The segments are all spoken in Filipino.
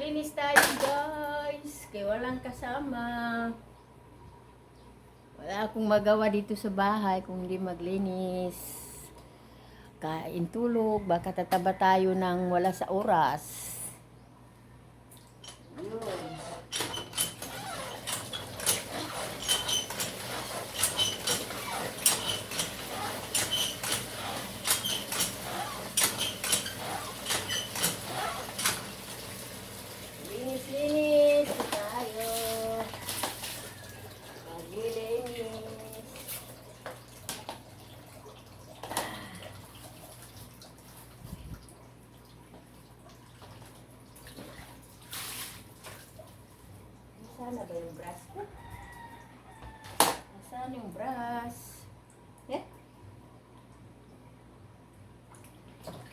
maglinis tayo guys. Kaya walang kasama. Wala akong magawa dito sa bahay kung hindi maglinis. Kain tulog, baka tataba tayo ng wala sa oras. Yun. Linis-linis tayo. Maglilinis. Sana ba yung brush ko? Nasaan yung brush? Eh?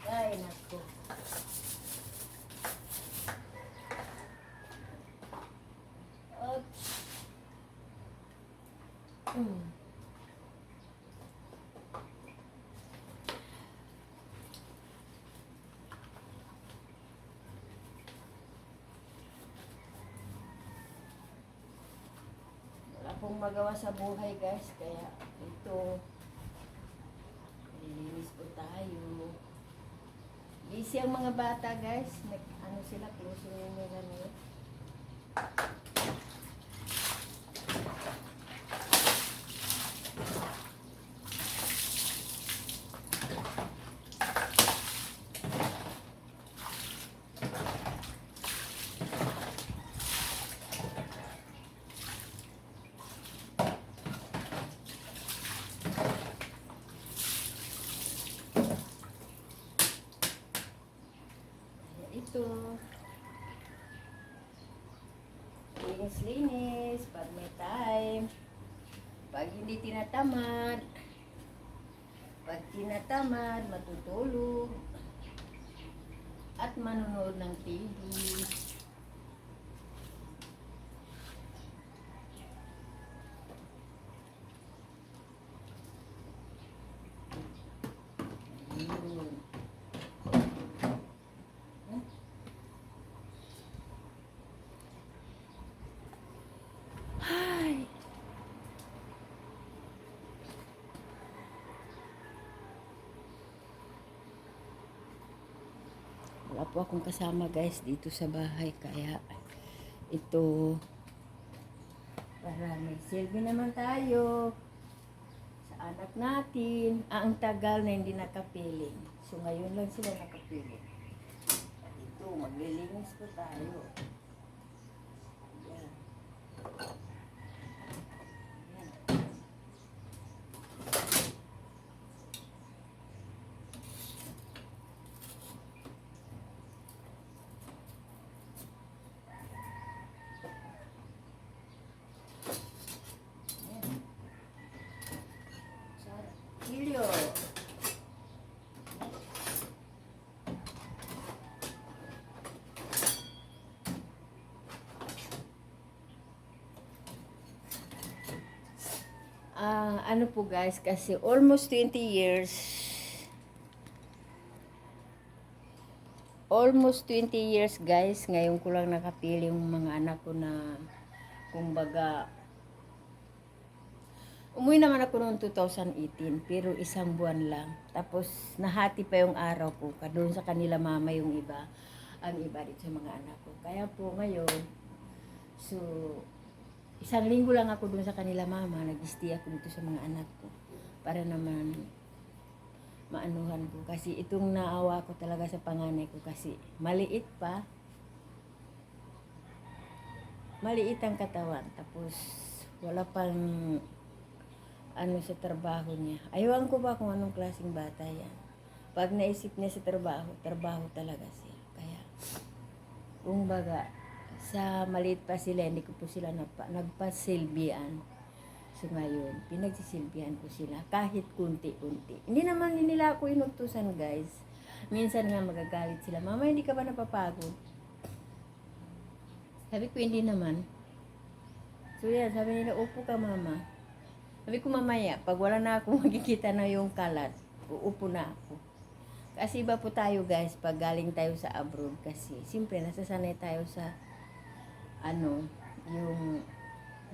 Ay, naku. Oops. Mm. Pong magawa sa buhay guys, kaya ito, nililinis po tayo. Busy ang mga bata guys, nag, ano sila, closing yung nila nila. Ito. Linis-linis pag may time. Pag hindi tinatamad. Pag tinatamad, matutulog. At manonood ng TV. Yun. Ay. Wala po akong kasama guys dito sa bahay kaya ito para may silbi naman tayo sa anak natin. Ah, ang tagal na hindi nakapiling. So ngayon lang sila nakapiling. Ito, maglilinis po tayo. Yan. Yan. Yan. Sarap. Ilyo. Ah, ano po guys, kasi almost 20 years almost 20 years guys, ngayon ko lang nakapili yung mga anak ko na kumbaga Umuwi naman ako noong 2018, pero isang buwan lang. Tapos, nahati pa yung araw ko, doon sa kanila mama yung iba, ang iba dito sa mga anak ko. Kaya po ngayon, so, isang linggo lang ako doon sa kanila mama, nag-stay ako dito sa mga anak ko. Para naman, maanuhan ko. Kasi itong naawa ko talaga sa panganay ko kasi maliit pa. Maliit ang katawan. Tapos, wala pang ano sa trabaho niya. Ayawan ko ba kung anong klaseng bata yan. Pag naisip niya sa trabaho, trabaho talaga siya. Kaya, kung baga, sa maliit pa sila, hindi ko po sila nagpa, nagpasilbian. So ngayon, pinagsisilbihan ko sila kahit kunti-kunti. Hindi naman nila ako inutusan guys. Minsan nga magagalit sila, Mama, hindi ka ba napapagod? Sabi ko, hindi naman. So yan, sabi nila, upo ka mama. Sabi ko mamaya, pag wala na ako makikita na yung kalat, uupo na ako. Kasi iba po tayo guys pag galing tayo sa abroad kasi siyempre nasasanay tayo sa ano yung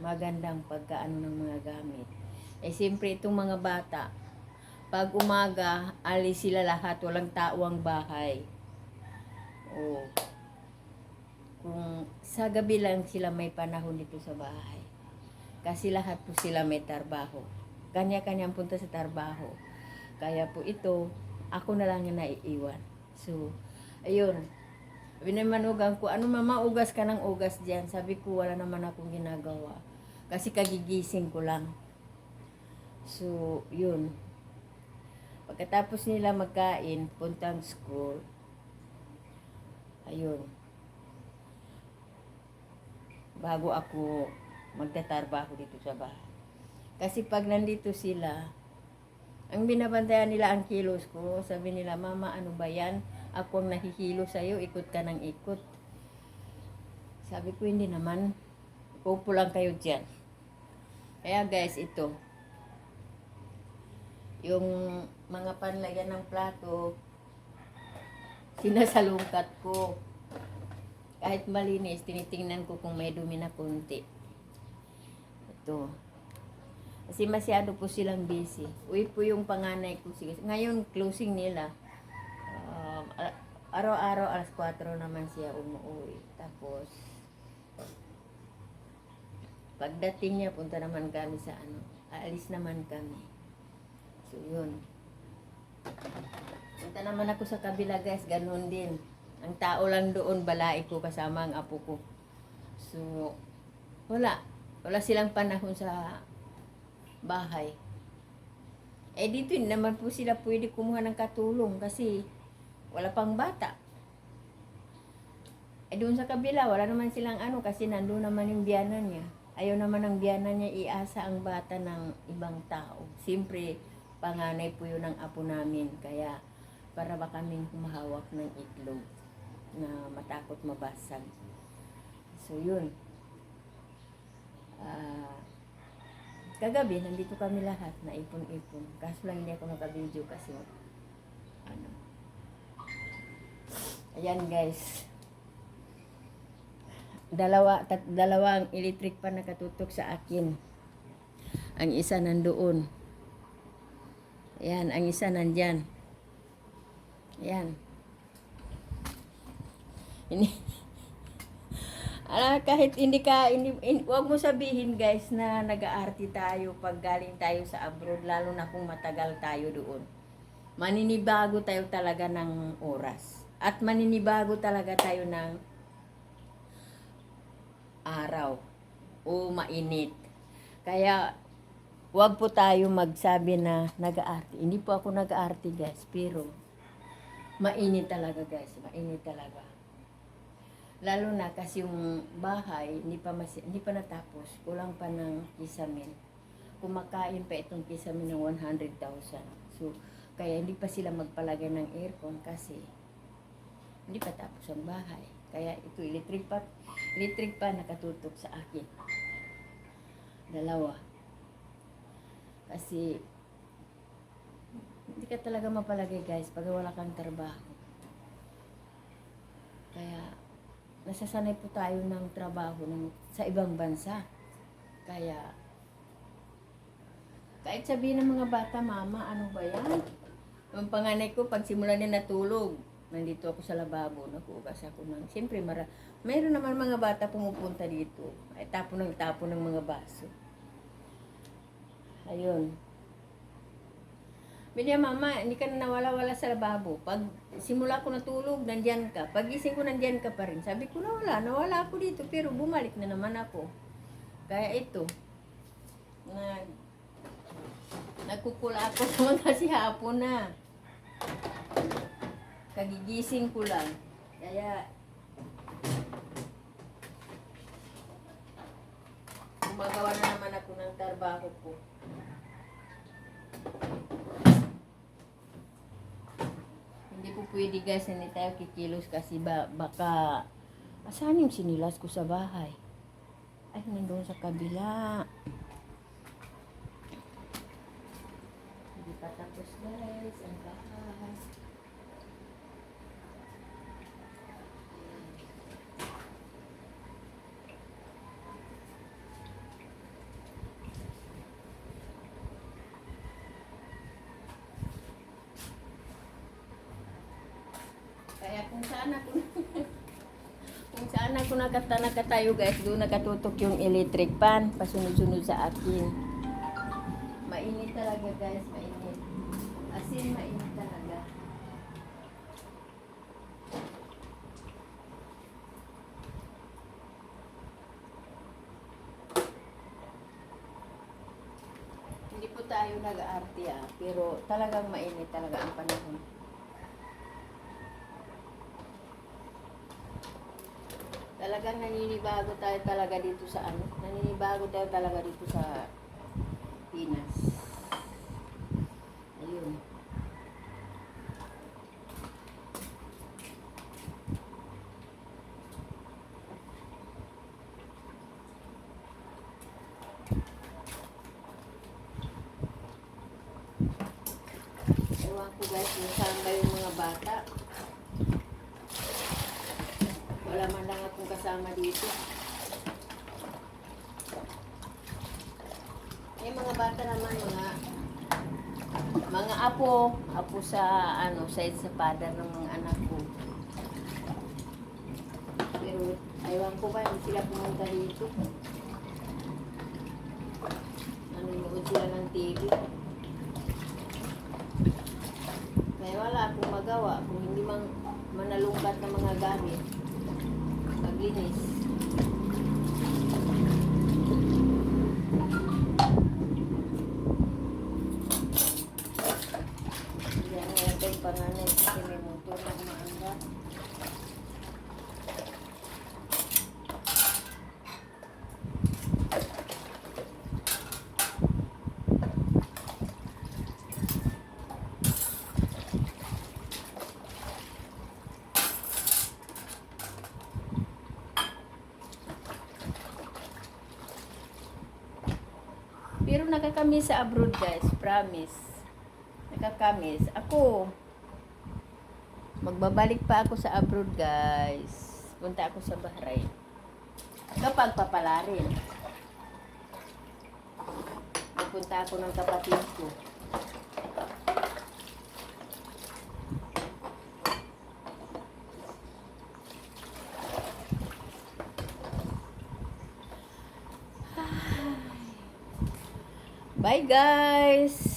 magandang pagkaano ng mga gamit. Eh siyempre itong mga bata pag umaga alis sila lahat walang tao ang bahay. O kung sa gabi lang sila may panahon dito sa bahay. Kasi lahat po sila may trabaho. Kanya-kanyang punta sa trabaho. Kaya po ito, ako na lang yung naiiwan. So, ayun. Binamanugan ko, ano mama, ugas ka ng ugas dyan. Sabi ko, wala naman akong ginagawa. Kasi kagigising ko lang. So, yun. Pagkatapos nila magkain, puntang school. Ayun. Bago ako magtatrabaho dito sa bahay. Kasi pag nandito sila, ang binabantayan nila ang kilos ko. Sabi nila, Mama, ano ba yan? Ako ang nahihilo sa'yo, ikot ka ng ikot. Sabi ko, hindi naman. Upo lang kayo dyan. Kaya guys, ito. Yung mga panlagyan ng plato, sinasalungkat ko. Kahit malinis, tinitingnan ko kung may dumi na kunti. Ito. Kasi masyado po silang busy. Uwi po yung panganay ko. Ngayon, closing nila. Araw-araw, alas 4 naman siya umuwi. Tapos, pagdating niya, punta naman kami sa ano. Aalis naman kami. So, yun. Punta naman ako sa kabila, guys. Ganun din. Ang tao lang doon, balai ko kasama ang apo ko. So, wala. Wala silang panahon sa bahay. Eh dito naman po sila pwede kumuha ng katulong kasi wala pang bata. Eh doon sa kabila, wala naman silang ano kasi nandun naman yung biyanan niya. Ayaw naman ng biyanan niya iasa ang bata ng ibang tao. Siyempre, panganay po yun ng apo namin. Kaya para ba kaming humahawak ng itlog na matakot mabasag. So yun. Ah, kagabi, nandito kami lahat na ipon-ipon. Kaso lang hindi ako naka-video kasi ano. Ayan guys. Dalawa, tat, dalawa ang electric pa nakatutok sa akin. Ang isa nandoon. Ayan, ang isa nandyan. Ayan. Ini Ah, kahit hindi ka, hindi, in, wag mo sabihin guys na nag-aarti tayo pag galing tayo sa abroad, lalo na kung matagal tayo doon. Maninibago tayo talaga ng oras. At maninibago talaga tayo ng araw o mainit. Kaya, wag po tayo magsabi na nag-aarti. Hindi po ako nag-aarti guys, pero mainit talaga guys, mainit talaga. Lalo na kasi yung bahay, hindi pa, mas, hindi pa natapos. Kulang pa ng kisamin. Kumakain pa itong kisamin ng 100,000. So, kaya hindi pa sila magpalagay ng aircon kasi hindi pa tapos ang bahay. Kaya ito, electric pa, electric pa nakatutok sa akin. Dalawa. Kasi, hindi ka talaga mapalagay guys pag wala kang trabaho. Kaya, nasasanay po tayo ng trabaho ng, sa ibang bansa. Kaya, kahit sabihin ng mga bata, Mama, ano ba yan? Yung panganay ko, pag simula niya natulog, nandito ako sa lababo, nagugas ako ng, siyempre, mara, mayroon naman mga bata pumupunta dito, ay tapo ng tapo ng mga baso. Ayun. Bilya, mama, hindi ka na nawala-wala sa lababo. Pag simula ko natulog, nandyan ka. Pag gising ko, nandyan ka pa rin. Sabi ko, nawala, nawala ako dito. Pero bumalik na naman ako. Kaya ito, nag, nagkukula ako naman kasi hapon na. Kagigising ko lang. Kaya, gumagawa na naman ako ng trabaho ko. Hindi po pwede guys, hindi tayo kikilos kasi ba, baka, asan yung sinilas ko sa bahay? Ay, nandun sa kabila. Hindi pa tapos guys, ang bahay. Kaya kung saan ako kung saan ako nakata nakatayo guys, doon nakatutok yung electric pan, pasunod-sunod sa akin. Mainit talaga guys, mainit. As in, mainit talaga. Hindi po tayo nag-aarte ah, pero talagang mainit talaga ang panahon. Talagang naninibago tayo talaga dito sa ano, naninibago tayo talaga dito sa Pinas. Ayun. Ewan ko guys, kung saan ba yung mga bata. Wala man lang akong kasama dito. Yung mga bata naman, mga mga apo, apo sa ano, side sa father ng mga anak ko. Pero aywan ko ba, hindi sila pumunta dito. Nanonood sila ng TV. Kaya wala akong magawa kung hindi mang manalungkat ng mga gamit. Maglinis. Yan nga ito yung panganay kasi may motor na umaanda. Nakakamiss sa abroad guys, promise. Nakakamiss. Ako, magbabalik pa ako sa abroad guys. Punta ako sa Bahrain. Kapag papalarin. Pupunta ako ng kapatid ko. Bye guys!